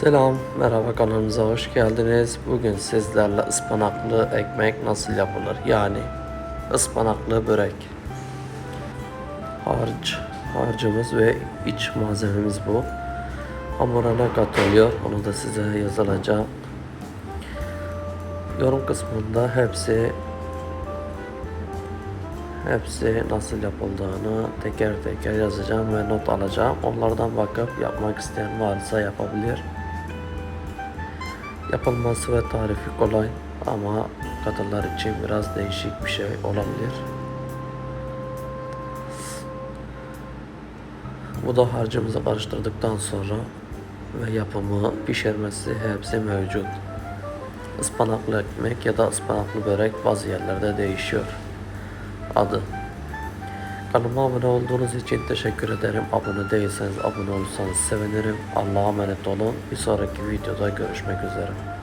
Selam, merhaba kanalımıza hoş geldiniz. Bugün sizlerle ıspanaklı ekmek nasıl yapılır? Yani ıspanaklı börek. Harç, harcımız ve iç malzememiz bu. Hamura ne katılıyor onu da size yazılacağım. Yorum kısmında hepsi hepsi nasıl yapıldığını teker teker yazacağım ve not alacağım. Onlardan bakıp yapmak isteyen varsa yapabilir. Yapılması ve tarifi kolay ama kadınlar için biraz değişik bir şey olabilir. Bu da harcımızı karıştırdıktan sonra ve yapımı, pişirmesi hepsi mevcut. Ispanaklı ekmek ya da ıspanaklı börek bazı yerlerde değişiyor. Adı. Kanalıma abone olduğunuz için teşekkür ederim. Abone değilseniz abone olursanız sevinirim. Allah'a emanet olun. Bir sonraki videoda görüşmek üzere.